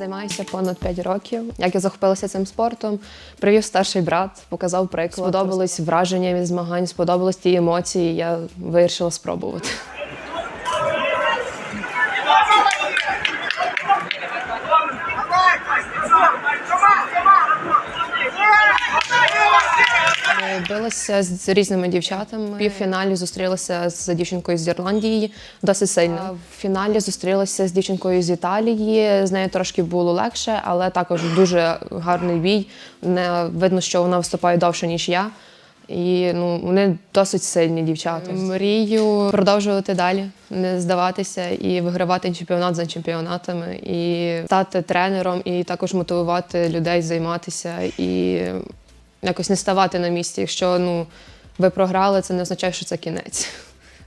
Займаюся понад 5 років. Як я захопилася цим спортом, привів старший брат, показав приклад. Сподобались враження від змагань, сподобались ті емоції. Я вирішила спробувати. Билася з різними дівчатами. В півфіналі зустрілася з дівчинкою з Ірландії досить сильно. В фіналі зустрілася з дівчинкою з Італії. З нею трошки було легше, але також дуже гарний бій. Не видно, що вона виступає довше ніж я. І ну вони досить сильні дівчата. Мрію продовжувати далі, не здаватися і вигравати чемпіонат за чемпіонатами, і стати тренером, і також мотивувати людей займатися і якось не ставати на місці. Якщо ну ви програли, це не означає, що це кінець.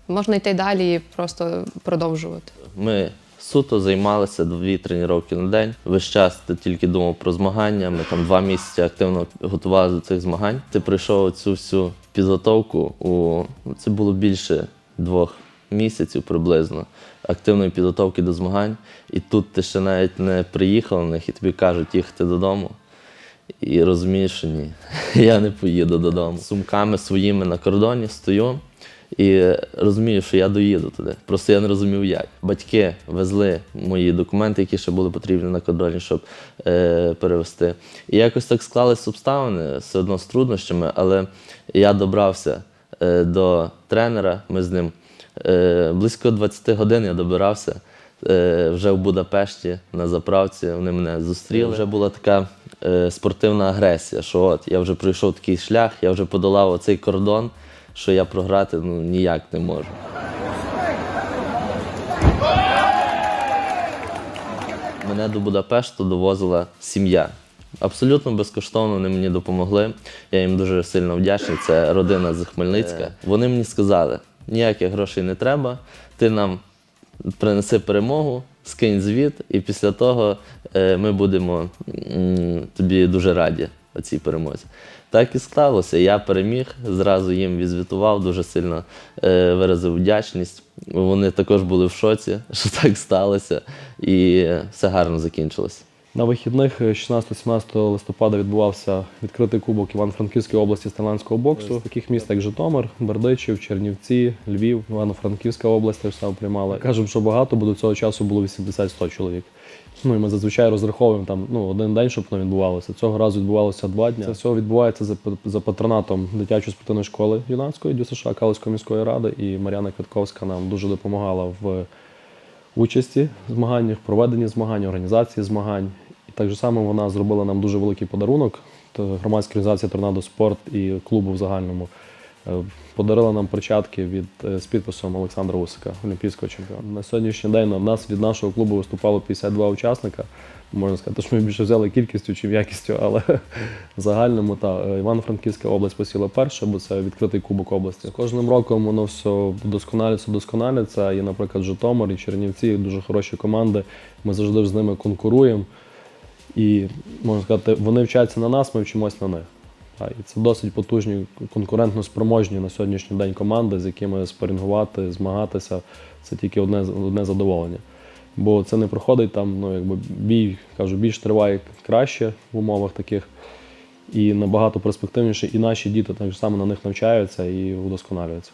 Можна йти далі і просто продовжувати. Ми суто займалися дві тренування на день. Весь час ти тільки думав про змагання. Ми там два місяці активно готувалися до цих змагань. Ти пройшов цю всю підготовку у це було більше двох місяців приблизно активної підготовки до змагань. І тут ти ще навіть не приїхав на них, і тобі кажуть їхати додому. І розумієш, що ні, я не поїду додому. Сумками своїми на кордоні стою і розумію, що я доїду туди. Просто я не розумів, як. Батьки везли мої документи, які ще були потрібні на кордоні, щоб е, перевезти. І якось так склались обставини, все одно з труднощами, але я добрався е, до тренера. Ми з ним е, близько 20 годин я добирався. Е, вже в Будапешті на заправці вони мене зустріли. Вже була така спортивна агресія, що от я вже пройшов такий шлях, я вже подолав оцей кордон, що я програти ну, ніяк не можу. Мене до Будапешту довозила сім'я. Абсолютно безкоштовно вони мені допомогли. Я їм дуже сильно вдячний. Це родина з Хмельницька. Вони мені сказали: ніяких грошей не треба, ти нам принеси перемогу, скинь звіт, і після того е, ми будемо м, тобі дуже раді цій перемозі. Так і сталося. Я переміг, зразу їм відзвітував, дуже сильно е, виразив вдячність. Вони також були в шоці, що так сталося, і все гарно закінчилося. На вихідних е, 16-17 листопада відбувався відкритий кубок Івано-Франківської області стрілянського боксу. В таких міст, як Житомир, Бердичів, Чернівці, Львів, Івано-Франківська область теж саме приймали. Кажемо, що багато, бо до цього часу було 80-100 чоловік. Ну і ми зазвичай розраховуємо там ну, один день, щоб воно відбувалося. Цього разу відбувалося два дні. Це все відбувається за, за патронатом дитячої спортивної школи юнацької ДЮСШ Калицької міської ради. І Мар'яна Квітковська нам дуже допомагала в участі в змаганнях, проведенні змагань, організації змагань. Так же само вона зробила нам дуже великий подарунок. Громадська організація Торнадо Спорт і клубу в загальному е, подарила нам перчатки від е, з підписом Олександра Усика, олімпійського чемпіона. На сьогоднішній день у нас від нашого клубу виступало 52 учасника. Можна сказати, що ми більше взяли кількістю, чим якістю, але в загальному та е, Івано-Франківська область посіла перша, бо це відкритий кубок області. З кожним роком воно все досконалюється, досконалюється. І, наприклад, Житомир і Чернівці дуже хороші команди. Ми завжди з ними конкуруємо. І можна сказати, вони вчаться на нас, ми вчимось на них. І це досить потужні, конкурентно спроможні на сьогоднішній день команди, з якими спарінгувати, змагатися. Це тільки одне, одне задоволення. Бо це не проходить там, ну якби бій, кажу, більш триває краще в умовах таких і набагато перспективніше. І наші діти так само на них навчаються і удосконалюються.